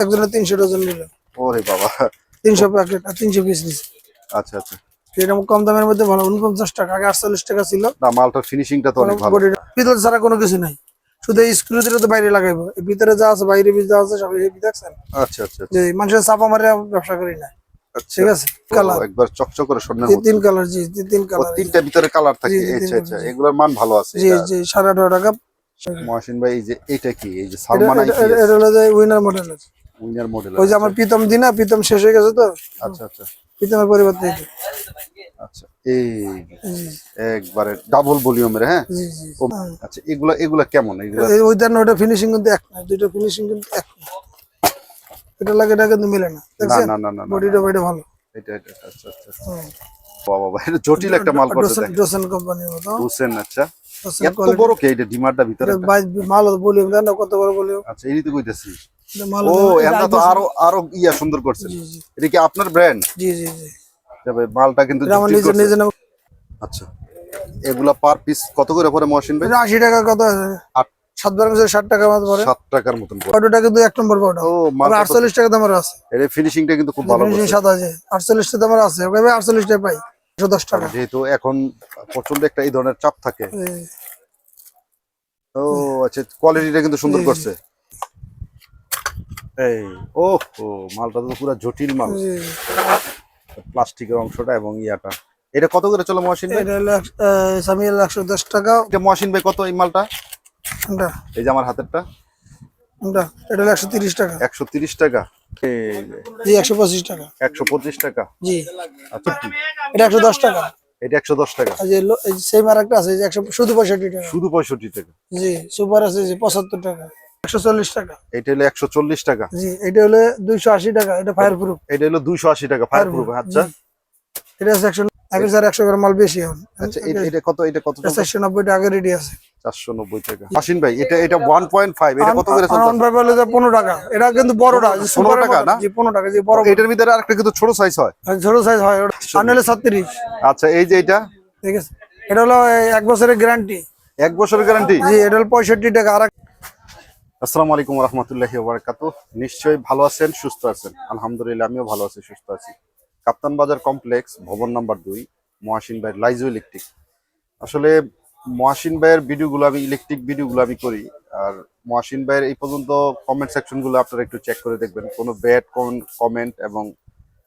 একজনের তিনশো ডজন নিল। ওরে বাবা। তিনশো প্যাকেট আর তিনশো পিস নিচ্ছে আচ্ছা আচ্ছা। কম দামের মধ্যে ভালো উনপঞ্চাশ টাকা আগে আটচল্লিশ টাকা ছিল। না মালটার ফিনিশিংটা তো অনেক ভালো। পিতল ছাড়া কোনো কিছু নাই। শুধু স্ক্রু দিলে তো বাইরে লাগাইবো। ভিতরে যা আছে বাইরে যা আছে সব এই দেখছেন? আচ্ছা আচ্ছা যে মানুষের চাপা মারে ব্যবসা করি না। আচ্ছা। ঠিক আছে? কালার একবার চকচক করে তিন কালার জি জি, তিন কালার তিনটা ভিতরে কালার থাকে। আচ্ছা আচ্ছা। এগুলোর মান ভালো আছে। জি জি সাড়ে আঠারো টাকা। মহাসিন ভাই এই যে এটা কি? এই যে সালমান এটা- এটা- এটা হলো যে উইনার মডেলের মডেল ওই যে আমার প্রীতম দিনা প্রীতম শেষ হয়ে গেছে তো। আচ্ছা আচ্ছা। প্রীতমের পরিবর্তে আচ্ছা এই একবারে ডাবল ভলিউমের হ্যাঁ? আচ্ছা এগুলা এগুলা কেমন? এগুলা ওটা ফিনিশিং কিন্তু এক না দুইটা ফিনিশিং কিন্তু এক না। এটা লাগে এটা কিন্তু মিলে না না না না বডিটা বডিটা ভালো। এটা এটা আচ্ছা আচ্ছা আচ্ছা। বাবা বাবা এটা জটিল একটা মাল করতে দেখ ডোসেন কোম্পানির মতো। বুঝছেন আচ্ছা। ডোসেন এত বড় কে? এটা ডিমারটা ভিতরে মাল দেন না কত বড় বলিও আচ্ছা এই তো কইতেছি। ও এটা তো আরও আরও ইয়া সুন্দর করছেন এটা কি আপনার ব্র্যান্ড জি জি জি। তবে মালটা কিন্তু আচ্ছা। এগুলা পার পিস কত করে পরে মহসিন ভাই? এটা আশি টাকা কত আছে? আট সাত বার মিশে ষাট টাকা মতো পরে সাত টাকার মতন পাউডারটা কিন্তু এক নম্বর পাউডার। ও মাল আটচল্লিশ টাকা দামের আছে। এর ফিনিশিংটা কিন্তু খুব ভালো ফিনিশিং আছে। আটচল্লিশ টাকা দামের আছে। ওকে আটচল্লিশ টাকা পাই। একশো দশ টাকা। যেহেতু এখন প্রচণ্ড একটা এই ধরনের চাপ থাকে। ও আচ্ছা কোয়ালিটিটা কিন্তু সুন্দর করছে। এই ও মালটা তো পুরো জটিল মাল। প্লাস্টিকের অংশটা এবং ইয়াটা। এটা কত করে চলো মহসিন ভাই? এটা হলো সামিয়াল একশো দশ টাকা। এটা মহসিন ভাই কত এই মালটা? এই যে আমার হাতেরটা? এটা হলো একশো তিরিশ টাকা। একশো তিরিশ টাকা। জি একশো পঁচিশ টাকা। একশো পঁচিশ টাকা। জি। আচ্ছা এটা একশো দশ টাকা। এটা একশো দশ টাকা। যে সেম আর একটা আছে শুধু পঁয়ষট্টি টাকা। শুধু পঁয়ষট্টি টাকা। জি সুপার আছে যে পঁচাত্তর টাকা। একশো চল্লিশ টাকা। এটা হলো একশো চল্লিশ টাকা। জি এটা হলো দুইশো আশি টাকা এটা ফায়ার এটা হলো দুইশো আশি টাকা ফায়ার আচ্ছা এটা আছে একশো আগে স্যার একশো গ্রাম মাল বেশি এখন। আচ্ছা এটা এটা কত এটা কত এটা চারশো নব্বই টাকা রেডি আছে। চারশো নব্বই টাকা। মাসিন ভাই এটা এটা ওয়ান পয়েন্ট ফাইভ এটা কত করে চলছে? আনন ভাই বলে পনেরো টাকা। এটা কিন্তু বড়টা যে 15 টাকা না? জি টাকা জি বড় এটার ভিতরে আরেকটা কিন্তু ছোট সাইজ হয়। ছোট সাইজ হয়। ওটা আনলে আচ্ছা এই যে এটা? ঠিক আছে। এটা হলো এক বছরের গ্যারান্টি এক বছরের গ্যারান্টি জি এটা হলো পঁয়ষট্টি টাকা। আর আসসালামু আলাইকুম রহমতুল্লাহি ওবারাকাতু নিশ্চয়ই ভালো আছেন, সুস্থ আছেন? আলহামদুলিল্লাহ, আমিও ভালো আছি, সুস্থ আছি। কাপ্তান বাজার কমপ্লেক্স, ভবন নাম্বার দুই, মহাসিন ভাইয়ের লাইজো ইলেকট্রিক। আসলে মহাসিন ভাইয়ের ভিডিওগুলো আমি, ইলেকট্রিক ভিডিওগুলো আমি করি। আর মহাসিন ভাইয়ের এই পর্যন্ত কমেন্ট সেকশনগুলো আপনারা একটু চেক করে দেখবেন। কোনো ব্যাড কোন কমেন্ট এবং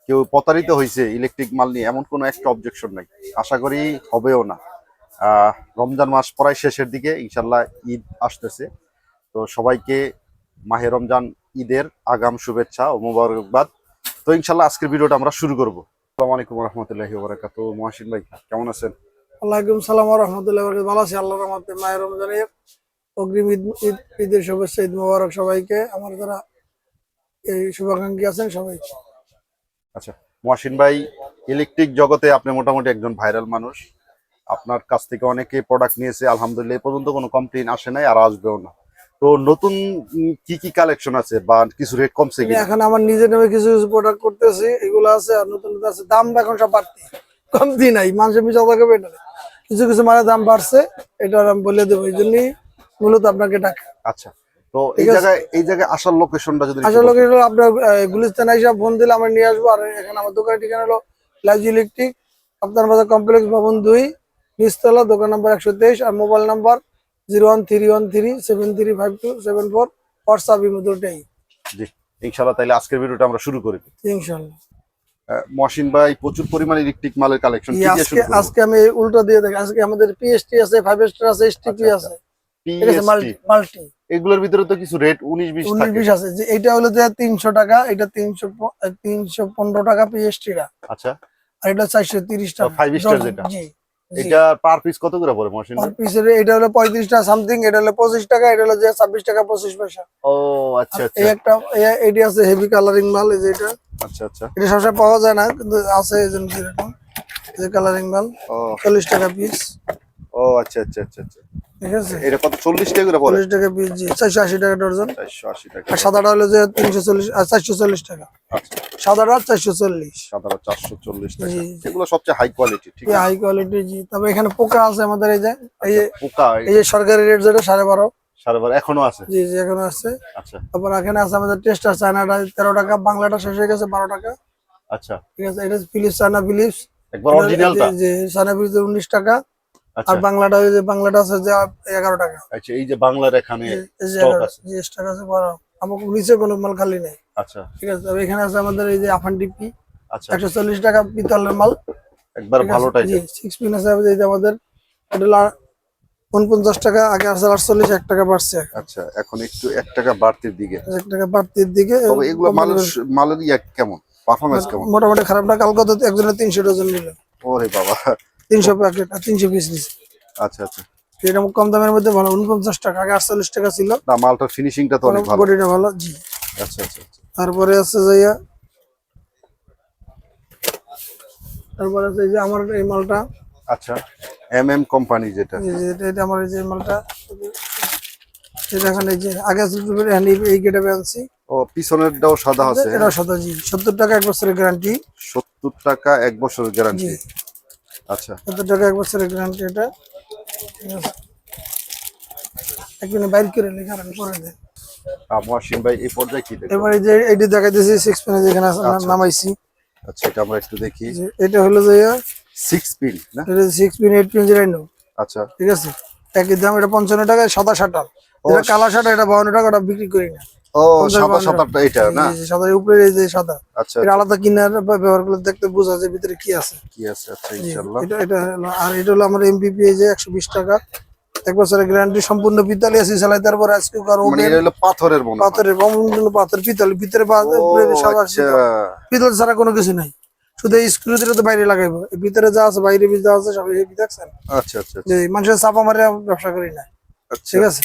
কেউ প্রতারিত হয়েছে ইলেকট্রিক মাল নিয়ে, এমন কোনো একটা অবজেকশন নাই। আশা করি হবেও না। রমজান মাস প্রায় শেষের দিকে ইনশাল্লাহ ঈদ আসতেছে। তো সবাইকে মাহে রমজান ঈদের আগাম শুভেচ্ছা ও মোবারকবাদ। তো ইনশাল্লাহ আজকের ভিডিওটা আমরা শুরু করব। আসসালামু আলাইকুম রহমতুল্লাহি ওবরাকাতু মহাসিন ভাই কেমন আছেন? ওয়ালাইকুম সালাম রহমতুল্লাহ ভালো আছি আল্লাহ রহমতে। মায়ের রমজানের অগ্রিম ঈদ ঈদ ঈদের শুভেচ্ছা ঈদ মোবারক সবাইকে। আমার যারা এই শুভাকাঙ্ক্ষী আছেন সবাইকে আচ্ছা মহাসিন ভাই ইলেকট্রিক জগতে আপনি মোটামুটি একজন ভাইরাল মানুষ। আপনার কাছ থেকে অনেকে প্রোডাক্ট নিয়েছে আলহামদুলিল্লাহ। এই পর্যন্ত কোনো কমপ্লেন আসে নাই আর আসবেও না। তো নতুন কি কি কালেকশন আছে বা কিছু রেট কমছে কি এখন আমার নিজের নামে কিছু কিছু প্রোডাক্ট করতেছি এগুলো আছে আর নতুন আছে দাম এখন সব বাড়তি কমতি নাই মানুষের থাকবে এটা না। কিছু কিছু মানে দাম বাড়ছে এটা আমি বলে দেবো এই জন্যই মূলত আপনাকে ডাকা আচ্ছা তো এই জায়গায় এই জায়গায় আসার লোকেশনটা যদি বলতেন। হলো আপনার গুলিস্তান এসে ফোন দিলে আমরা নিয়ে আসব আর এখানে আমার দোকানের ঠিকানা হলো লাইজ ইলেকট্রিক আপনার বাজার কমপ্লেক্স ভবন দুই নিচতলা দোকান নাম্বার একশো তেইশ আর mobile number zero one three one three seven three five two seven four WhatsApp imo দুটোই। জি ইনশাল্লাহ তাহলে আজকের ভিডিওটা আমরা শুরু করি ইনশাল্লাহ মহসিন ভাই প্রচুর পরিমাণে ইলেকট্রিক মালের কালেকশন আজকে আজকে আমি উল্টো দিয়ে দেখি আজকে আমাদের পিএসটি আছে ফাইভ স্টার আছে এসটিপি আচ্ছা, আছে। মাল্টি এগুলোর ভিতরে তো কিছু রেট উনিশ বিশ উনিশ বিশ আছে। যে এটা হলো যে তিনশো টাকা এটা তিনশো তিনশো পনেরো টাকা পিএসটি টা আচ্ছা। আর এটা চারশো তিরিশ টাকা। star ডজন, যেটা। এটা পার পিস কত করে পড়ে মশিন পার পিস এটা হলো পঁয়ত্রিশ টাকা সামথিং এটা হলো পঁচিশ টাকা এটা হলো যে ছাব্বিশ টাকা পঁচিশ পয়সা। ও আচ্ছা আচ্ছা। এই একটা এই- আছে হেভি কালারিং মাল এই যে এটা। আচ্ছা আচ্ছা। এটা সবসময় পাওয়া যায় না কিন্তু আছে এই জন্য এরকম এই যে কালারিং মাল ও। চল্লিশ টাকা পিস ও আচ্ছা আচ্ছা আচ্ছা আচ্ছা। ঠিক আছে? এটা কত চল্লিশ টাকা করে পড়ে? চল্লিশ টাকা পিস জি চারশো আশি টাকা ডজন। টাকা। আর সাদাটা হলো যে তিনশো চল্লিশ আর চারশো চল্লিশ টাকা। আচ্ছা। সাদাটা টাকা। এগুলো সবচেয়ে হাই কোয়ালিটি ঠিক আছে? হাই কোয়ালিটি জি। তবে এখানে পোকা আছে আমাদের এই যে এই যে পোকা এই যে সরকারি রেট যেটা সাড়ে বারো। সাড়ে বারো এখনও আছে? জি জি এখনও আছে। আচ্ছা। তারপর এখানে আছে আমাদের টেস্টার চায়নাটা তেরো টাকা বাংলাটা শেষ হয়ে গেছে বারো টাকা। আচ্ছা। ঠিক আছে এটা ফিলিপস চায়না ফিলিপস একবার অরিজিনালটা যে চায়না ফিলিপস টাকা। আচ্ছা আর বাংলাটা ওই যে বাংলাটা আছে যে এগারো টাকা। আচ্ছা এই যে বাংলার এখানে স্টক আছে। জি স্টক আছে বারো আমার নিচে কোনো মাল খালি নেই। আচ্ছা। ঠিক আছে তবে এখানে আছে আমাদের এই যে আফান ডিপি আচ্ছা। একশো চল্লিশ টাকা পিতলের মাল। একবার ভালোটাই জি সিক্স পিন আছে এই যে আমাদের। এটা হলো উনপঞ্চাশ টাকা আগে আছে আটচল্লিশ এক টাকা বাড়ছে আচ্ছা এখন একটু এক টাকা বাড়তির দিকে। এক টাকা বাড়তির দিকে। তবে এগুলো মালের মালের ইয়া কেমন? পারফরমেন্স কেমন? মোটামুটি খারাপ না কালকে তো একজনের তিনশো ডজন নিল। ওরে বাবা। তিনশো প্যাকেট আর তিনশো পিস নিচ্ছে আচ্ছা আচ্ছা। এটা কম দামের মধ্যে ভালো উনপঞ্চাশ টাকা আগে আটচল্লিশ টাকা ছিল। না মালটার ফিনিশিংটা তো অনেক ভালো। বডিটা ভালো জি। আচ্ছা আচ্ছা আচ্ছা। তারপরে আছে যাইয়া তারপরে আছে যে আমার এই মালটা। আচ্ছা এম এম কোম্পানি যেটা। এটা- আমার এই যে মালটা। এটা এখানে যে আগে এই আনছি। ও পিছনেরটাও সাদা আছে এটা সাদা জি। সত্তর টাকা এক বছরের গ্যারান্টি সত্তর টাকা এক বছরের গ্যারান্টি আচ্ছা। টাকা এক বছরের গ্যারান্টি এটা। ঠিক আছে একদিনে বাইর করে লেখা রান করে দেয়। আর মহসিন ভাই এই পর্যায়ে কি দেখব এবার যে এটি সিক্স পেনে যেখানে আছে, নামাইছি। আচ্ছা এটা আমরা একটু দেখি। যে এটা হলো যে সিক্স পিন না? এটা সিক্স পিন এইট পিন আচ্ছা। ঠিক আছে? একই দাম এটা পঞ্চান্ন টাকা সাদা শাটার। এটা কালা শাটার এটা বাউন্ন টাকা ওটা বিক্রি করি না। ও সাদা সাদাটা এটা না? এই উপরে এই যে সাদা। আচ্ছা এটা আলাদা কিনার ব্যবহার করলে দেখতে বোঝা যায় ভিতরে কি আছে। কি আছে? আচ্ছা ইনশাআল্লাহ। এটা এটা আর এটা হলো আমার এমপিপি এই যে একশো বিশ টাকা। এক বছরের গ্যারান্টি সম্পূর্ণ পিতলে আছে চালাই তারপর আজকে কার মানে এটা হলো পাথরের পাথরের সম্পূর্ণ পাথর পিতল ভিতরে পা- ও সাদা আচ্ছা। পিতল ছাড়া কোনো কিছু নাই। শুধু স্ক্রু দিলে তো বাইরে লাগাইবো। ভিতরে যা আছে বাইরে যা আছে সব এই দেখছেন আচ্ছা আচ্ছা মানুষের চাপা মারে ব্যবসা করি না। আচ্ছা। ঠিক আছে?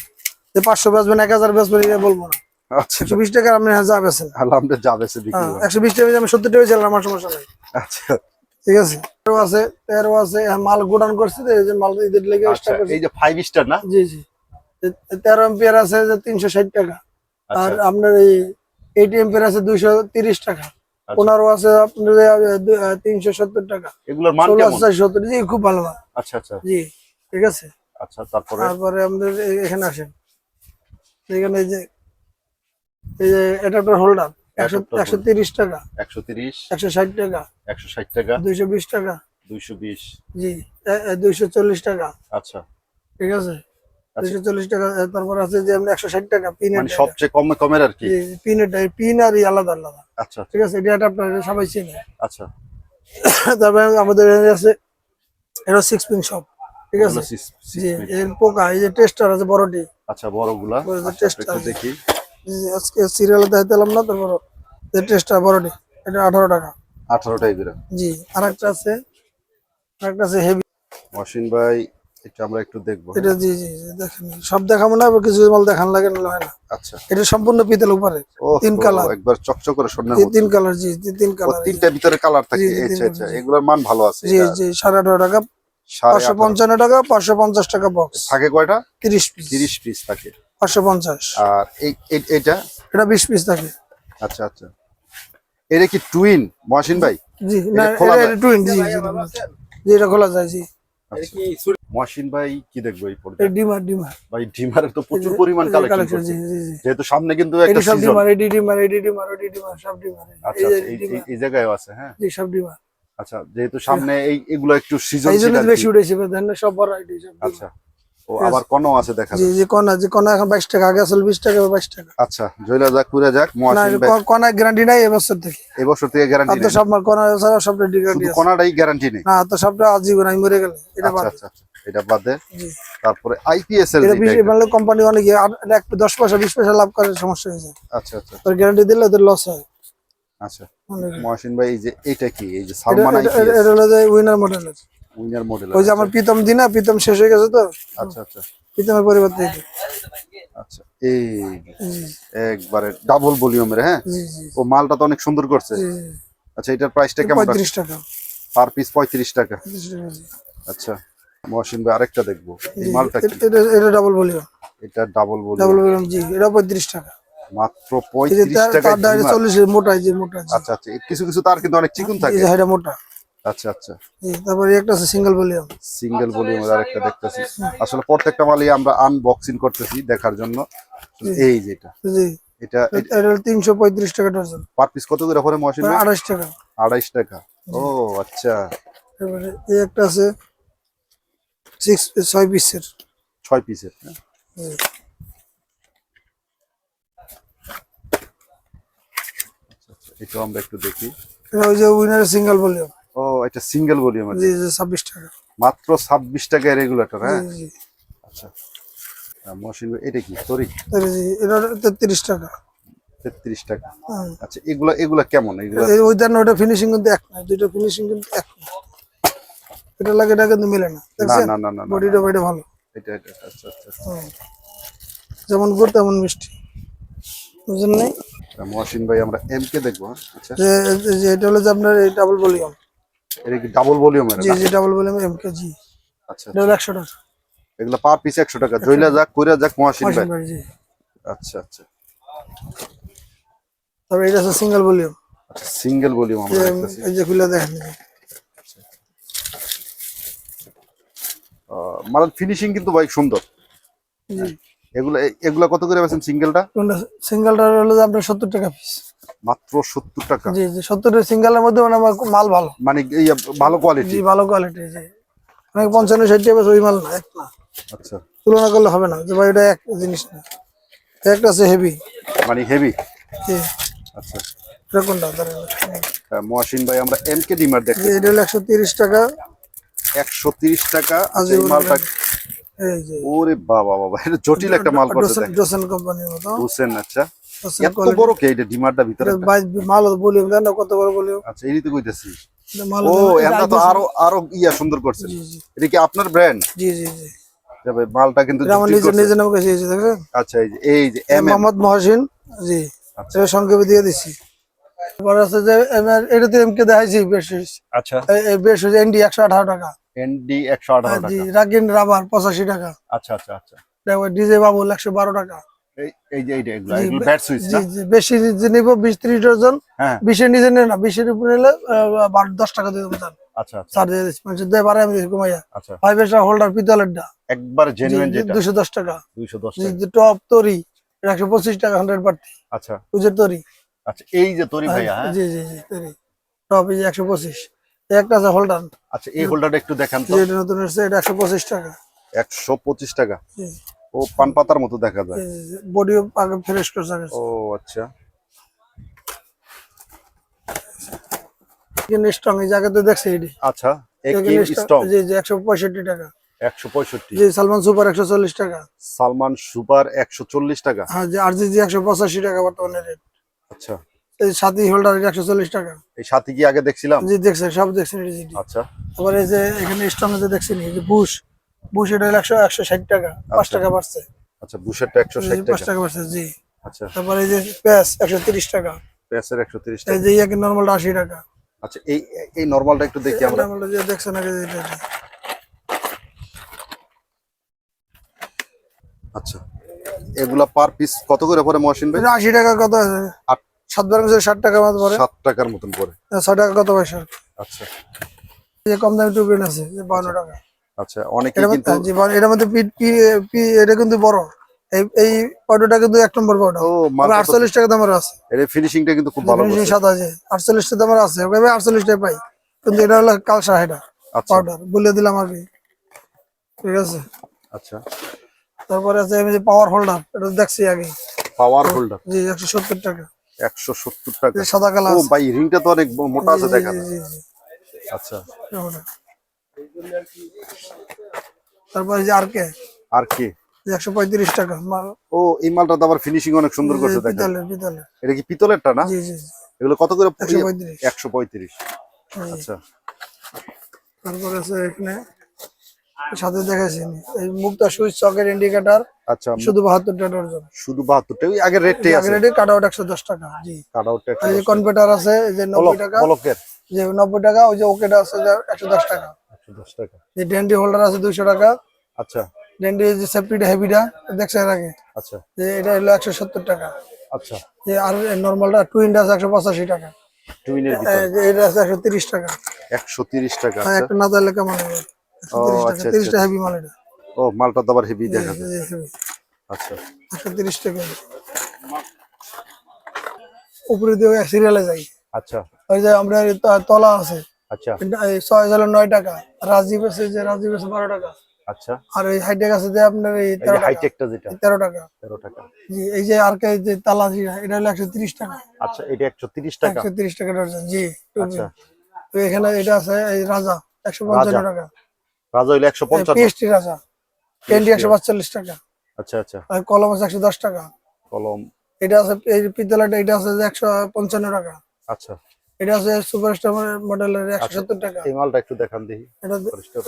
যে পাঁচশো বেচবেন এক হাজার বেচবেন এটা বলব না। আচ্ছা। একশো বিশ টাকা আপনি হ্যাঁ যা বেছেন আলহামদুলিল্লাহ যাবে সে বিক্রি হ্যাঁ হবে। একশো বিশ টাকা আমি সত্তর টাকা চাইলাম আমার সমস্যা নাই। আচ্ছা। ঠিক আছে? তেরো আছে তেরো আছে হ্যাঁ, মাল গোডাউন করছে এই যে মাল ঈদের লেগে আচ্ছা এই যে ফাইভ স্টার না? জি জি। এ- তেরো এম্পিয়ার আছে যে তিনশো ষাট টাকা। আচ্ছা। আর আপনার এই এইটি এম্পিয়ার আছে দুইশো তিরিশ টাকা। আচ্ছা। পনেরো আছে আপনার তিনশো সত্তর টাকা। এগুলোর মান ষোলো কেমন? আছে সত্তর জি খুব ভালো আচ্ছা আচ্ছা। জি ঠিক আছে? আচ্ছা তারপরে? তারপরে আমাদের এখানে আসেন। এখানে এই যে এই যে অ্যাডাপ্টার হোল্ডার একশো তিরিশ টাকা। একশো তিরিশ একশো ষাট টাকা। একশো ষাট টাকা। দুইশো বিশ টাকা। দুইশো বিশ। জি দুইশো চল্লিশ টাকা। আচ্ছা। ঠিক আছে? দুইশো চল্লিশ টাকা তারপর আছে যে আমরা একশো ষাট টাকা পিনের মানে সবচেয়ে কমে কমের আর কি? পিনের পিন আর আলাদা আলাদা। আচ্ছা। ঠিক আছে? এটা এটা সবাই চিনে আচ্ছা। তারপরে আমাদের আছে এটা সিক্স পিন শপ ঠিক আছে? জি এর পোকা এই যে টেস্টার আছে বড়টি। আচ্ছা বড়গুলা। আচ্ছা, আছে। দেখি। আজকে সিরিয়ালে দেখাতে এলাম না তারপর যে টেস্টার বড়টি এটা আঠারো টাকা। আঠারোটা এগুলো জি আর একটা আছে আর একটা আছে হেভি মহসিন ভাই এটা আমরা একটু দেখব। এটা জি জি দেখেন। সব দেখাবো না আবার কিছু মাল দেখান লাগে না হয় না। আচ্ছা। এটা সম্পূর্ণ পিতল উপরে তিন colour। একবার চকচক করে স্বর্ণের মতো। তিন কালার জি তিন কালার তিনটা ভিতরে কালার থাকে। আচ্ছা আচ্ছা এগুলোর মান ভালো আছে জি জি সাড়ে আঠারো টাকা সাড়ে পাঁচশো আঠারো। পঞ্চান্ন টাকা পাঁচশো পঞ্চাশ টাকা বক্স থাকে কয়টা? তিরিশ পিস তিরিশ পিস থাকে। আর এই এইটা? এটা বিশ পিস থাকে। আচ্ছা আচ্ছা। এটা কি টুইন মহসিন ভাই? জি না এটা টুইন জি জি এটা খোলা যায় জি। আচ্ছা। ভাই কি দেখব এই এটা ডিমার ডিমার। ভাই ডিমারের তো প্রচুর পরিমাণ কালেকশন কালেকশন জি জি জি। যেহেতু সামনে কিন্তু একটা সব dimmer AD dimmer AD dimmer OD dimmer সব ডিমার। আচ্ছা এই জায়গায় আছে হ্যাঁ? জি সব ডিমার। আচ্ছা যেহেতু সামনে এই এগুলো একটু সিজন বেশি উঠেছে দেন না, সব বড় আইডি সব ডিমার। আচ্ছা ও আবার কোনো আছে দেখা জি জি কনা জি কনা এখন বাইশ টাকা আগে আসলে বিশ টাকা বাইশ টাকা। আচ্ছা জয়লা যাক পুরা যাক না মহাসিন ভাই কনা গ্যারান্টি নাই এবছর থেকে। এবছর থেকে গ্যারান্টি তো সব মাল কনা ছাড়া সব গ্যারান্টি আছে। কোনাটাই গ্যারান্টি নেই। না তো সবটা আজীবন আমি মরে গেলে এটা আচ্ছা বাদ আচ্ছা আচ্ছা এটা বাদে তারপরে আইপিএস এর এটা মানে কোম্পানি অনেক ইয়ে, আর এক দশ পয়সা বিশ পয়সা লাভ করে সমস্যা হয়েছে আচ্ছা আচ্ছা তোর গ্যারান্টি দিলে ওদের লস হয়। আচ্ছা। মহাসিন ভাই এই যে এটা কি? এই যে সালমান আইপিএস এটা হলো যে উইনার মডেলের উইনার মডেল ওই যে আমার প্রীতম দিনা প্রীতম শেষ হয়ে গেছে তো। আচ্ছা আচ্ছা। প্রীতমের পরিবর্তে আচ্ছা এই একবারে ডাবল ভলিউমের হ্যাঁ? ও মালটা তো অনেক সুন্দর করছে। আচ্ছা এটার প্রাইসটা কেমন পঁয়ত্রিশ টাকা। পার পিস পঁয়ত্রিশ টাকা। আচ্ছা মহাসিন ভাই আরেকটা দেখব। এই মালটা এটা- এটা ডাবল ভলিউম এটা ডাবল ভলিউম ডাবল ভলিউম জি এটা পঁয়ত্রিশ টাকা। মাত্র এই যে পঁয়ত্রিশ তার- টাকা তার ডাইরে চল্লিশ মোটা এই যে মোটা। আচ্ছা আচ্ছা কিছু কিছু তার কিন্তু অনেক চিকুন থাকে। এটা মোটা। আচ্ছা আচ্ছা। তারপরে একটা আছে সিঙ্গেল ভলিউম সিঙ্গেল ভলিউমের আরেকটা দেখতেছি। আসলে প্রত্যেকটা মালই আমরা আনবক্সিং করতেছি দেখার জন্য। এই যেটা জি। এটা এটা হলো তিনশো পঁয়ত্রিশ টাকা ডজন। পার পিস কত করে মহসিন ভাই আড়াইশ টাকা। আড়াইশ টাকা। ও আচ্ছা। তারপরে এই একটা আছে সিক্স ছয় পিসের ছয় পিসের এটাও আমরা একটু দেখি। এটা ওই যে উইনারের সিঙ্গেল ভলিউম ও এটা সিঙ্গেল ভলিউমের জি জি ছাব্বিশ টাকা। মাত্র ছাব্বিশ টাকা রেগুলেটর হ্যাঁ? জি আচ্ছা। ভাই এটা কি? সরি জি এটা তেত্রিশ টাকা। তেত্রিশ টাকা। আচ্ছা এগুলা এগুলা কেমন? এগুলা এই ওইটার না ওটা ফিনিশিং কিন্তু এক না দুইটা ফিনিশিং কিন্তু এক না। এটা লাগে এটা কিন্তু মিলে না না না না বডিটা বডিটা ভালো। এটা এটা আচ্ছা আচ্ছা যেমন গুড় তেমন মিষ্টি। বুঝলেন নাই? আচ্ছা, মহসিন ভাই আমরা এম কে দেখব হ্যাঁ? আচ্ছা। যে যে এটা হলো যে আপনার এই ডাবল ভলিউম এটা কি ডাবল ভলিউমের জি জি ডাবল ভলিউম এম জি আচ্ছা এটা হলো একশো টাকা। এগুলা পার পিস একশো টাকা। জইলা যাক কইরা যাক ভাই। জি। আচ্ছা আচ্ছা। তারপরে এটা আছে সিঙ্গেল ভলিউম আচ্ছা সিঙ্গেল ভলিউম আমরা দেখতেছি। এই যে খুলে দেখেন। মানে ফিনিশিং কিন্তু ভাই সুন্দর। এগুলা এগুলা কত করে বেছেন সিঙ্গেলটা সিঙ্গেলটা হলো আপনার সত্তর টাকা পিস মাত্র সত্তর টাকা। জি জি সত্তরের সিঙ্গেলের মধ্যে মানে আমার মাল ভালো। মানে এই ভালো কোয়ালিটি জি ভালো কোয়ালিটি জি। অনেক পঞ্চান্ন ষাট টাকা ওই মাল এক না। আচ্ছা। তুলনা করলে হবে না যে ভাই এটা এক জিনিস না। একটা আছে হেভি মানে হেভি জি। আচ্ছা। এটা কোনটা? ধরেন হ্যাঁ, ভাই আমরা এম কে ডিমার দেখি এটা হলো একশো তিরিশ টাকা। একশো তিরিশ টাকা এই মালটা ওরে বাবা বাবা এটা জটিল একটা মাল দেখ ডোসেন কোম্পানির মতো। বুঝছেন আচ্ছা। এত বড় কে? এটা ডিমারটা ভিতরে মাল বলিও না কত বড় বলিও আচ্ছা এই তো কইতেছি। ও এটা তো আরও আরও ইয়া সুন্দর করছেন জি জি। এটা কি আপনার ব্র্যান্ড জি জি জি। ভাই মালটা কিন্তু আমার নিজের নিজের নামে কাছে দেখেন। আচ্ছা এই যে এই যে এম মোহাম্মদ মহসিন জি। আচ্ছা। সংক্ষেপে দিয়ে দিছি। তারপর আছে যে এটা তো এমকে দেখাইছি বেশ আচ্ছা। এই- বেশ এনডি টাকা। এনডি একশো জি টাকা। রাগিন রাবার পঁচাশি টাকা। আচ্ছা আচ্ছা আচ্ছা। ডিজে বাবুল একশো বারো টাকা। এই এই যে এইটা এগুলো এগুলো ব্যাট সুইচ না? বেশি যে নিবো বিশ ত্রিশ ডজন নিচে না উপরে নিলে আহ, বারো দশ টাকা দিয়ে দেবো আচ্ছা আচ্ছা। দিয়ে দিচ্ছি। মানুষের দেয় বারে আমি কমাইয়া আচ্ছা। ফাইভ স্টার হোল্ডার পিতলেরটা একবার জেনুইন যেটা। টাকা। টাকা। টপ তরি একশো পঁচিশ টাকা হান্ড্রেড বাড়তি। আচ্ছা। তরি। আচ্ছা এই যে তরি ভাইয়া হ্যাঁ? জি জি জি তরি। টপ এই যে একশো পঁচিশ। একটা আছে হোল্ডার আচ্ছা এই হোল্ডারটা একটু দেখান তো। যেটা নতুন এসছে এটা একশো পঁচিশ টাকা। একশো পঁচিশ টাকা। জি। ও পান পাতার মতো দেখা যায়। বডিও আগে ফ্রেশ করছে আগে ও আচ্ছা। স্ট্রং এই জায়গাতে তো দেখছে এটি? আচ্ছা এখানে strong- জি জি একশো পঁয়ষট্টি টাকা। একশো পঁয়ষট্টি। জি সালমান সুপার একশো চল্লিশ টাকা। সালমান সুপার একশো চল্লিশ টাকা? হ্যাঁ যে আর জি জি একশো পঁচাশি টাকা বর্তমানে রেট আচ্ছা। এই সাথী হোল্ডার একশো চল্লিশ টাকা। এই সাথে কি আগে দেখছিলাম? জি দেখছেন সব দেখছেন এই আচ্ছা। তারপরে এই যে এখানে স্ট্রং যে দেখছেন এই যে বুশ বুশ এটা হলো একশো একশো ষাট টাকা পাঁচ আচ্ছা। টাকা বাড়ছে। আচ্ছা বুশেরটা একশো ষাট পাঁচ টাকা। বাড়ছে জি। আচ্ছা। তারপরে এই যে প্যাস একশো তিরিশ টাকা। পেঁয়াজের একশো তিরিশ এই টাকা। যে ইয়াকে নর্মালটা আশি টাকা। আচ্ছা এই এই নর্মালটা একটু দেখি আমরা। নর্মালটা যে দেখছেন আগে যে এটা, এটা। আচ্ছা এগুলা পার পিস কত করে পরে মহসিন ভাই? এটা আশি টাকা কত আছে? আট। সাত বার মিশে ষাট টাকা মতো পরে সাত টাকার মতন পরে ছয় টাকা কত পয়সা আচ্ছা। এই কম দামি টুপিন আছে যে বান্ন টাকা। আচ্ছা অনেকে কিন্তু মধ্যে জি, মধ্যে পি এটা কিন্তু বড়। এই এই পাউডারটা কিন্তু এক নম্বর পাউডার ও মাল আটচল্লিশ টাকা দামের আছে। এর ফিনিশিংটা কিন্তু খুব ভালো ফিনিশিং সাদা আছে টাকা দামের আছে। ওকে আটচল্লিশ টাকা পাই। কিন্তু এটা হলো কালসা এটা আচ্ছা। পাউডার বলে দিলাম আর কি ঠিক আছে? আচ্ছা। তারপরে আছে যে পাওয়ার হোল্ডার এটা দেখছি আগে। পাওয়ার হোল্ডার জি একশো সত্তর টাকা। একশো সত্তর টাকা। এই সাদা কালার ও ভাই রিংটা তো অনেক মোটা আছে দেখা আচ্ছা। তারপরে যে আর কে? আর কি একশো পঁয়ত্রিশ টাকা মাল। ও এই মালটা তো আবার ফিনিশিং অনেক সুন্দর করছে দেখা পিতলের পিতলের। এটা কি পিতলেরটা না? জি জি এগুলো কত করে? একশো পঁয়ত্রিশ। একশো পঁয়ত্রিশ। জি। আচ্ছা। তারপরে আছে এখানে সাথে দেখাইছি। এই মুক্তা সুইচ চকের ইন্ডিকেটর আচ্ছা। শুধু বাহাত্তর টাকা ডজন শুধু বাহাত্তরটা ওই আগের রেটটাই আছে। রেডি কাট আউট একশো দশ টাকা জি। কাট আউটটা আর এই যে কনভার্টার আছে যে নব্বই টাকা বলকের। যে নব্বই টাকা ওই যে ওকেটা আছে যে একশো দশ টাকা। একশো দশ টাকা। যে ডেন্ডি হোল্ডার আছে দুইশো টাকা। আচ্ছা। ডেন্ডি যে সেফটিটা হেভিটা দেখছে এর আগে? আচ্ছা। এটা হলো একশো সত্তর টাকা। আচ্ছা। যে আর নর্মালটা টুইনটা আছে একশো পঁচাশি টাকা। টুইনের ভিতরে? এটা আছে একশো তিরিশ টাকা। একশো তিরিশ টাকা হ্যাঁ, আচ্ছা। একটা না তাহলে কেমন হবে? ও, আচ্ছা, টাকা তিরিশ আচ্ছা। টাকা হেভি মাল এটা ও মালটা তো আবার হেভি দেখা যায়। এই। আচ্ছা। একশো তিরিশ টাকা। উপরে দিয়ে সিরিয়ালে যাই। আচ্ছা। ওই যে আমরা তলা আছে। আচ্ছা। নয় টাকা রাজীব আছে যে রাজীব আছে বারো টাকা। আচ্ছা। আর এই হাইটেক আছে যে আপনার এই হাইটেকটা যেটা। তেরো টাকা। তেরো টাকা। জি এই যে আর কে যে তালা এটা হলো একশো তিরিশ টাকা। আচ্ছা এটা একশো তিরিশ টাকা। একশো তিরিশ টাকা ডর্জন জি আচ্ছা। তো এখানে এটা আছে এই রাজা একশো পঞ্চান্ন টাকা। রাজা হইল একশো পঞ্চান্ন। রাজা। ক্যান্ডি একশো পাঁচচল্লিশ টাকা। আচ্ছা আচ্ছা। আর কলম আছে একশো দশ টাকা। কলম। এটা আছে এই পিতলাটা এটা আছে যে একশো পঞ্চান্ন টাকা। আচ্ছা। এটা আছে সুপার স্টার মডেলের একশো সত্তর টাকা। এই মালটা একটু দেখান দেখি। এটা পরিষ্কার।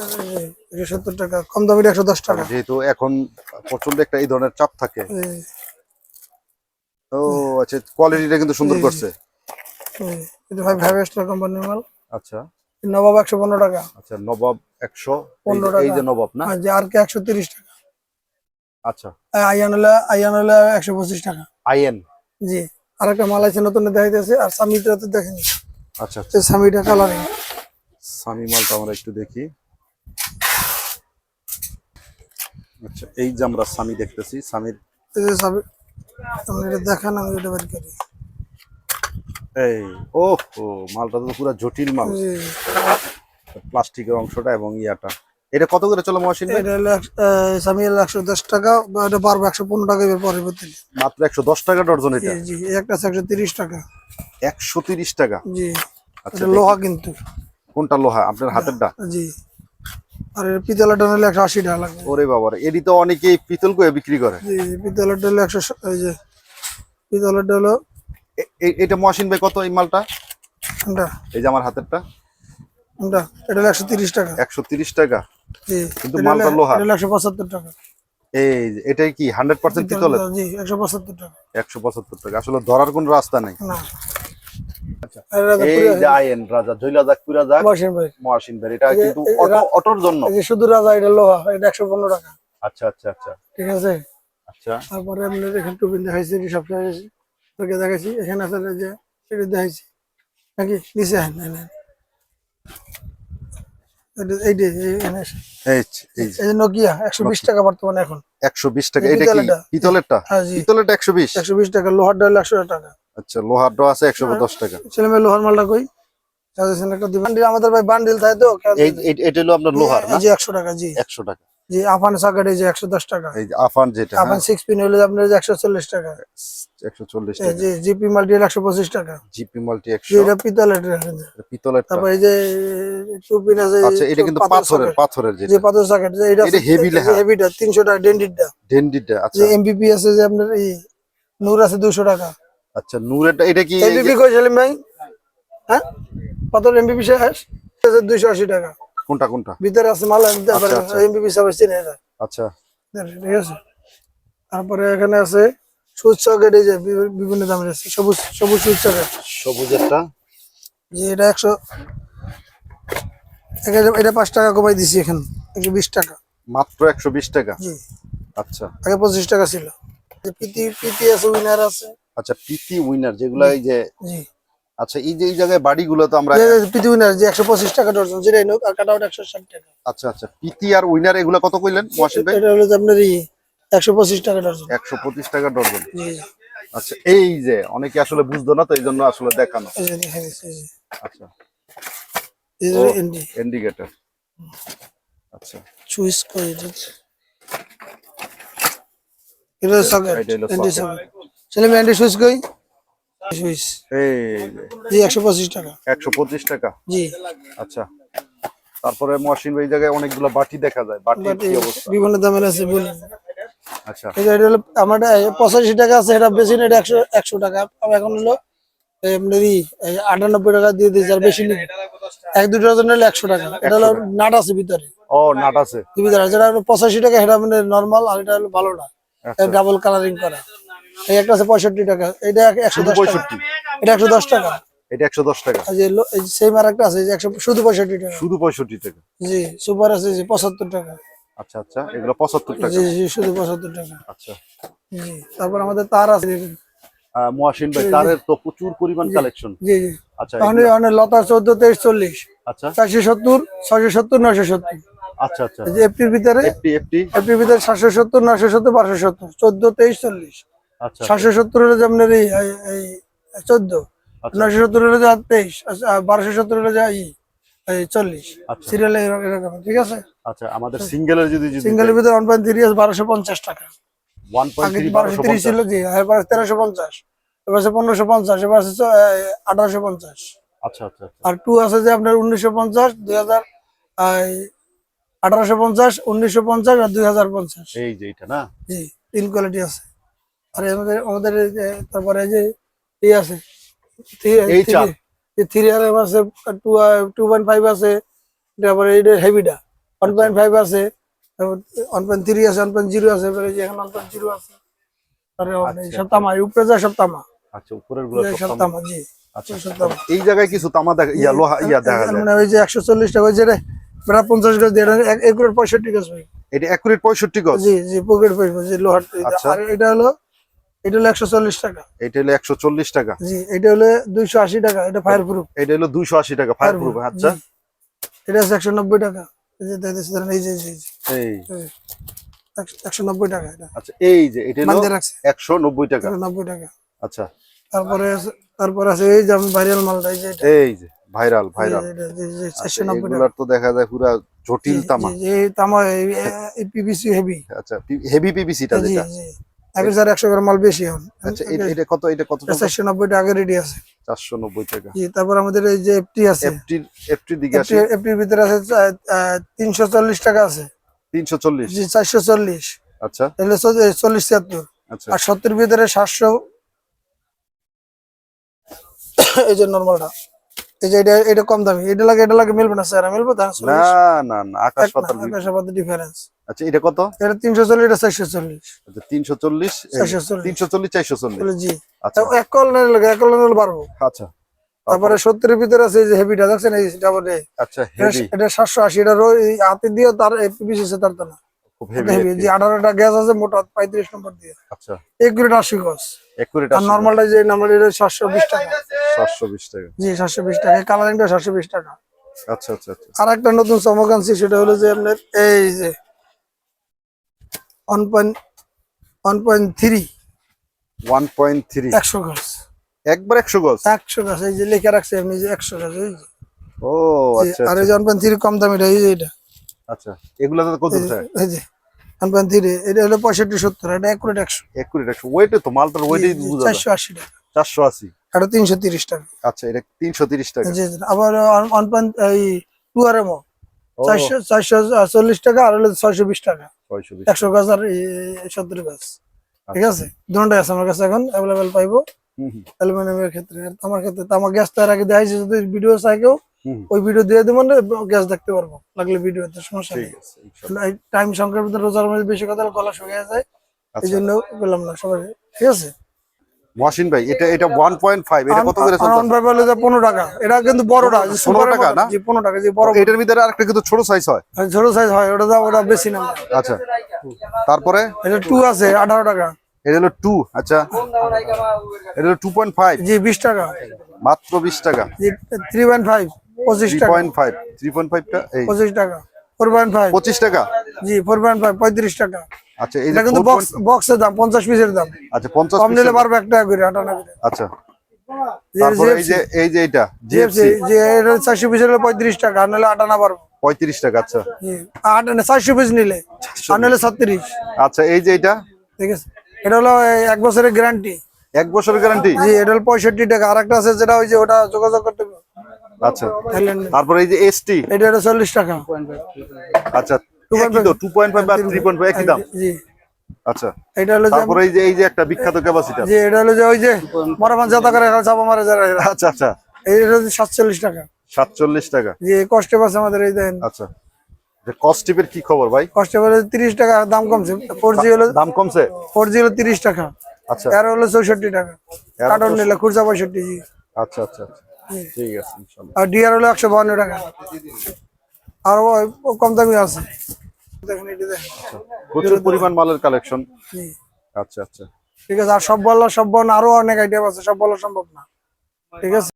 একশো সত্তর টাকা কম একশো দশ টাকা। যেহেতু এখন প্রচণ্ড একটা এই ধরনের চাপ থাকে ও আচ্ছা কোয়ালিটিটা কিন্তু সুন্দর করছে। এটা ভাই ফাইভ স্টার কোম্পানির মাল। আচ্ছা। নবাব একশো পনেরো টাকা। আচ্ছা নবাব একশো পনেরো এই যে নবাব না? যে আর কে একশো তিরিশ টাকা। আচ্ছা। আর আইয়ান হলে আইয়ান হলে একশো পঁচিশ টাকা। আইএন। জি। আর একটা মাল আছে নতুন দেখাইতেছে আর সামিটা তো দেখেনি। আচ্ছা আচ্ছা। সামিটা কালারিং সামি মালটা আমরা একটু দেখি। আচ্ছা এই যে আমরা সামি দেখতেছি সামির এই যে সামি আপনি এটা দেখান আমি এটা বের করি। এই ও ও মালটা তো পুরো জটিল মাল। প্লাস্টিকের অংশটা এবং ইয়াটা। এটা কত করে চলে মহাসিন এটা হলো একশো দশ টাকা এটা পারব একশো পনেরো টাকা এবার মাত্র একশো দশ টাকা ডর্জন এটা? জি জি একটা একশো তিরিশ টাকা। একশো তিরিশ টাকা? জি আচ্ছা লোহা কিন্তু। কোনটা লোহা? আপনার হাতেরটা জি। আর পিতলাটা নিলে একশো আশি টাকা লাগবে ওরে এটি তো অনেকেই পিতল করে বিক্রি করে। জি পিতলাটা হলো একশো এই যে পিতলাটা হলো এটা মহাসিন ভাই কত এই মালটা? এই যে আমার হাতেরটা? এটা হলো একশো তিরিশ টাকা। একশো তিরিশ টাকা। জি কিন্তু মালটা লোহা। একশো পঁচাত্তর টাকা। এই যে, এটাই কি হান্ড্রেড পার্সেন্ট পিতলের? জি একশো পঁচাত্তর টাকা। একশো পঁচাত্তর টাকা। আসলে ধরার কোন রাস্তা নেই। না। এই পুরো- রাজা জৈলা যাক পুরা যাক। মহাসিন ভাই। এটা কিন্তু অটোর জন্য। যে শুধু রাজা এটা লোহা এটা একশো পনেরো টাকা। আচ্ছা আচ্ছা আচ্ছা। ঠিক আছে? আচ্ছা। তারপরে আপনার এখানে টুপিন দেখাইছি এটি সব দেখাইছি তোকে দেখাইছি। এখানে আছে যে সেটা দেখাইছি। নাকি? নিচে না এই যে এই যে- এই যে এই যে নোকিয়া একশো বিশ টাকা বর্তমানে এখন। একশো বিশ টাকা এটা কি? পিতলেরটা? পিতলেরটা হ্যাঁ টাকা লোহার ডাল একশো টাকা। আচ্ছা লোহার আছে একশো দশ টাকা। ছেলে মেয়ে লোহার মালটা কই? আমাদের ভাই বান্ডিল তাই তো এটা হলো আপনার লোহার না? টাকা জি। একশো টাকা। জি আফান সাকাট এই যে একশো দশ টাকা। এই যে আফান যেটা আফান সিক্স পিন হলে আপনার যে একশো চল্লিশ টাকা। একশো চল্লিশ এই টাকা। যে জিপি মাল্টি একশো পঁচিশ টাকা। জিপি মাল্টি জি, একশো। এটা পিতলের পিতলের তারপর এই যে টুপিন আছে আচ্ছা এটা কিন্তু পাথরের পাথরের যেটা। পাথর সাকেট এটা এটা heavy লেখা। হেভিটা তিনশো টাকা ডেন্ডিটটা ডেন্ডিটা আচ্ছা। এমবিপি আছে যে আপনার এই নূর আছে দুশো টাকা। আচ্ছা নূরেরটা এটা কি এমবিপি কই সেলিম ভাই? হ্যাঁ? পাথর এমবিপি শেষ। দুইশো আশি টাকা। কোনটা কোনটা? ভিতরে আছে মাল আচ্ছা, আচ্ছা। এমবিপি সবাই চিনে এটা আচ্ছা। ঠিক আছে। তারপরে এখানে আছে সুইচ সকেট এই যে বিভিন্ন দামের আছে সবুজ সবুজ সকেট সবুজেরটা যে এটা একশো এখানে এটা পাঁচ টাকা কমাই দিছি এখানে একশো বিশ টাকা। মাত্র একশো বিশ টাকা? জি। আচ্ছা। আগে পঁচিশ টাকা ছিল। পিটি পিটি আছে উইনার আছে। আচ্ছা পিটি উইনার যেগুলো এই যে জি। আচ্ছা এই যে এই জায়গায় বাড়িগুলো তো আমরা উইনার যে একশো পঁচিশ টাকা ডর্জন যেটাই নোক আর কাটা একশো ষাট টাকা। আচ্ছা আচ্ছা পিটি আর উইনার এগুলো কত কইলেন? ওয়াসিম ভাই? এটা হলো যে আপনার ই একশো পঁচিশ টাকা ডর্জন একশো পঁচিশ টাকা ডর্জন জি জি। আচ্ছা এই যে অনেকে আসলে বুঝতো না তো এই জন্য আসলে দেখানো। আচ্ছা। এই যে ও। এন্ডি। ইন্ডিকেটর আচ্ছা। সুইচ করে এটা। এটা সকেট এটা। সকেট ছেলে মেয়ে এন্ডি সুইচ কই জি একশো পঁচিশ টাকা। একশো পঁচিশ টাকা? জি। আচ্ছা। তারপরে মহসিন এই জায়গায় অনেকগুলো বাটি দেখা যায়। বাট কি অবস্থা? বিভিন্ন দামের আছে বলি আচ্ছা। এটা হলো আমার পঁচাশি টাকা আছে এটা বেশি না এটা একশো একশো টাকা। আর এখন হলো আটানব্বই টাকা দিয়ে দিয়েছে আর বেশি নেই। এক দুটো ডজন হলে একশো টাকা। এটা হলো নাট আছে ভিতরে। ও নাট আছে। ভিতরে যেটা হলো পঁচাশি টাকা সেটা মানে নর্মাল আর এটা হলো ভালোটা আচ্ছা। ডাবল কালারিং করা। এই একটা আছে পঁয়ষট্টি টাকা এটা একশো দশ পঁয়ষট্টি। এটা একশো দশ টাকা। এটা একশো দশ টাকা। সেম আর একটা আছে একশো শুধু পঁয়ষট্টি টাকা। শুধু পঁয়ষট্টি টাকা। জি সুপার আছে যে পঁচাত্তর টাকা। আচ্ছা আচ্ছা এগুলো পঁচাত্তর টাকা। জি জি শুধু পঁচাত্তর টাকা। আচ্ছা। জি তারপর আমাদের তার আছে মহাসিন ভাই। তারের তো প্রচুর পরিমাণ কালেকশন জি জি। আচ্ছা তাহলে অনেক লতা চোদ্দ তেইশ চল্লিশ। আচ্ছা। চারশো সত্তর ছয়শো সত্তর নয়শো সত্তর। আচ্ছা আচ্ছা। এই যে এফটির ভিতরে? এফটি এফটি এফটির ভিতরে সাতশো সত্তর নয়শো সত্তর পাঁচশো সত্তর চোদ্দ তেইশ চল্লিশ। সাতশো সত্তর হলে যে আপনার এই এই- এই চোদ্দ আচ্ছা। নয়শো সত্তর হলে যা তেইশ বারোশো সত্তর হলে যা চল্লিশ। আচ্ছা। সিরিয়ালে এরকম ঠিক আছে? আচ্ছা আমাদের সিঙ্গেলের যদি যদি সিঙ্গেলের ভিতরে ওয়ান পয়েন্ট থ্রি বারোশো পঞ্চাশ টাকা। ওয়ান পয়েন্ট আগে থ্রি বারোশো তিরিশ ছিল জি এবার তেরোশো পঞ্চাশ এবার আছে পনেরোশো পঞ্চাশ এবার আছে আঠারোশো পঞ্চাশ। আচ্ছা আচ্ছা আচ্ছা। আর টু আছে যে আপনার উনিশশো পঞ্চাশ দুই হাজার আঠারোশো পঞ্চাশ উনিশশো পঞ্চাশ আর দুই হাজার পঞ্চাশ। এই যে এটা না? জি তিন কোয়ালিটি আছে। আর আমাদের আমাদের তারপরে এই যে ই আছে থ্রি আর এম আছে টু পয়েন্ট ফাইভ আছে তারপরে হেভিটা ওয়ান পয়েন্ট ফাইভ আছে ওয়ান পয়েন্ট থ্রি আছে ওয়ান পয়েন্ট জিরো আছে এবারে যে এখন ওয়ান পয়েন্ট জিরো আছে। আরে সব তামা এই উপরে যায় সব তামা। আচ্ছা উপরেরগুলো সব সব তামা। তামা জি সব তামা। এই জায়গায় কিছু তামা দেখা ইয়া লোহা ইয়া দেখা যায়। মানে ওই যে একশো চল্লিশ টাকা ওই যে রে প্রায় পঞ্চাশ গজ দিয়ে একুরের পঁয়ষট্টি গজ ভাই এটা একুরেট পঁয়ষট্টি গজ? জি জি পকেট পয়সা যে লোহার আচ্ছা। আর এটা হলো এটা হলো একশো চল্লিশ টাকা। এটা হলো একশো চল্লিশ টাকা। জি এটা হলো দুইশো আশি টাকা এটা ফায়ার প্রুফ এটা হলো দুইশো আশি টাকা ফায়ার প্রুফ আচ্ছা। এটা আছে একশো নব্বই টাকা। এই যে দেখতেছি ধরেন এই যে এই যে, এই যে, এই। এই। যে, একশো- একশো নব্বই টাকা এটা। আচ্ছা এই যে এটা হলো বান্ধে রাখছে। একশো নব্বই টাকা। একশো নব্বই টাকা। আচ্ছা। তারপরে আছে- তারপরে আছে এই যে ভাইরাল মালটা এই যে এটা। এই যে ভাইরাল ভাইরাল আচ্ছা, টাকা। এগুলার তো দেখা যায় পুরা জটিল তামা। এই তামা এই পিভিসি হেভি আচ্ছা হেভি পিভিসিটা যেটা। আগে স্যার একশো গ্রাম মাল বেশি হন আচ্ছা এটা- কত এটা কত চারশো নব্বই টাকা রেডি আছে। চারশো নব্বই টাকা। তারপর আমাদের এই যে এফটি আছে। এফটির এফটির দিকে আসি। এফটির ভিতরে আছে তিনশো চল্লিশ টাকা আছে। তিনশো চল্লিশ? জি চারশো চল্লিশ। আচ্ছা। তাহলে চল্লিশ ছিয়াত্তর আচ্ছা। আর সত্তর ভিতরে সাতশো। এই যে নর্মালটা এই যে এটা এটা কম দামি। এটা লাগে এটা লাগে মিলবে না স্যার। মিলবে তা? না না না আকাশ পাতাল ডিফারেন্স আচ্ছা এটা কত? এটা তিনশো চল্লিশ এটা চারশো চল্লিশ। আচ্ছা তিনশো চল্লিশ চারশো চল্লিশ। তিনশো চল্লিশ চারশো চল্লিশ। বলে জি। আচ্ছা। এক কল নিলে লাগে এক কল নিলে পারব আচ্ছা। তারপরে সত্তরের ভিতরে আছে এই যে হেভিটা দেখছেন? এই ডাবলে আচ্ছা হেভি এটা সাতশো আশি এটা রো- হাতে দিয়ে তার বিশেষ তার তো না। খুব হেভি গ্যাস আছে মোটা পঁয়ত্রিশ নম্বর দিয়ে। আচ্ছা। এক গ্রেড আশি গজ। একুরেট আর নর্মালটা যে নাম্বার এটা টাকা। সাতশো বিশ টাকা। জি সাতশো বিশ টাকা। কালারিংটা সাতশো বিশ টাকা। আচ্ছা আচ্ছা আচ্ছা। আর একটা নতুন চমক আনছি সেটা হলো যে আপনার এই একবার গজ? এই যে লিখে রাখছে আপনি যে এই। ও আচ্ছা আর এই যে ওয়ান পয়েন্ট থ্রি কম দামিটা এই যে এটা আচ্ছা এগুলা তো কত থাকে এই যে ওয়ান পয়েন্ট থ্রি এটা হলো পঁয়ষট্টি সত্তর এটা একুরেট একশো। একুরেট একশো। ওয়েটে তো মালটার ওয়েটেই বোঝা টাকা। এটা টাকা। আচ্ছা এটা টাকা। জি। আবার ওয়ান পয়েন্ট এই টু আর এমও টাকা আর হলো টাকা। গাছ আর গাছ। ঠিক আছে? দুটাই আছে আমার কাছে এখন পাইবো। অ্যালুমিনিয়ামের ক্ষেত্রে। আমার ক্ষেত্রে আমার গ্যাস তার আগে দেখাইছে যদি ভিডিও চাই কেউ ওই ভিডিও দিয়ে গ্যাস দেখতে পারব। লাগলে ভিডিওতে সমস্যা নেই। টাইম ভিতরে রোজার মধ্যে বেশি কথা গলা শুকিয়ে যায়। এই আচ্ছা। জন্য বললাম না সবাই। ঠিক আছে? মহাসিন ভাই এটা এটা ওয়ান পয়েন্ট ফাইভ এটা কত করে চলছে ভাই বলে যে পনেরো টাকা। এটা কিন্তু বড়টা যে 15 টাকা না? জি পনেরো টাকা যে বড় এটার ভিতরে আরেকটা কিন্তু ছোট সাইজ হয়। ছোট সাইজ হয় ওটা দাম ওটা বেশি না। আচ্ছা। তারপরে? এটা টু আছে আঠারো টাকা। এটা হলো টু আচ্ছা। এটা হলো টু পয়েন্ট ফাইভ জি বিশ টাকা। মাত্র বিশ টাকা। জি থ্রি পয়েন্ট ফাইভ পঁচিশ থ্রি টাকা পয়েন্ট ফাইভ থ্রি পয়েন্ট ফাইভটা এই। পঁচিশ টাকা ফোর পয়েন্ট ফাইভ পঁচিশ টাকা? জি ফোর পয়েন্ট ফাইভ পঁয়ত্রিশ টাকা। আচ্ছা এটা কিন্তু বক্স বক্সের দাম পঞ্চাশ পিসের দাম। আচ্ছা পঞ্চাশ কম নিলে পারবে এক টাকা করে আটানা করে। আচ্ছা। তারপরে এই যে এই যে এটা জিএফসি যে এটা চারশো পিসের হলে পঁয়ত্রিশ টাকা আর নিলে আটানা পারব পঁয়ত্রিশ টাকা আচ্ছা। আটানা চারশো পিস নিলে আর নিলে ছত্রিশ। আচ্ছা এই যে এটা? ঠিক আছে। এটা হলো এক বছরের গ্যারান্টি এক বছরের গ্যারান্টি জি এটা হলো পঁয়ষট্টি টাকা। আর একটা আছে যেটা ওই যে ওটা যোগাযোগ করতে আচ্ছা। তারপরে এই যে এসটি এটা হলো চল্লিশ টাকা। আচ্ছা টু পয়েন্ট ফাইভ আর থ্রি পয়েন্ট ফাইভ একই দাম? জি আচ্ছা। এটা হলো তারপরে এই যে এই যে একটা বিখ্যাত ক্যাপাসিটার যে এটা হলো যে ওই যে জাতা করে চাপা মারে। আচ্ছা আচ্ছা। এইটা হচ্ছে সাতচল্লিশ টাকা। সাতচল্লিশ টাকা। যে কষ্টে পাচ্ছে আমাদের এই দেন। আচ্ছা। কস্টিপের কি খবর ভাই? তিরিশ টাকা দাম কমছে। ফোর জি হলো দাম কমছে? ফোর জি হলো তিরিশ টাকা। আচ্ছা। এর হলো চৌষট্টি টাকা। এর কার্টন তো- নিলে খুচরা পঁয়ষট্টি জি। আচ্ছা আচ্ছা আচ্ছা। ঠিক আছে আর ডিআর হলো একশো বাহান্ন টাকা। আর কম দামি আছে। প্রচুর পরিমাণ মালের কালেকশন আচ্ছা আচ্ছা। ঠিক আছে আর সব বলল সব বল আরও অনেক আইডিয়া আছে সব বলা সম্ভব না। ঠিক আছে?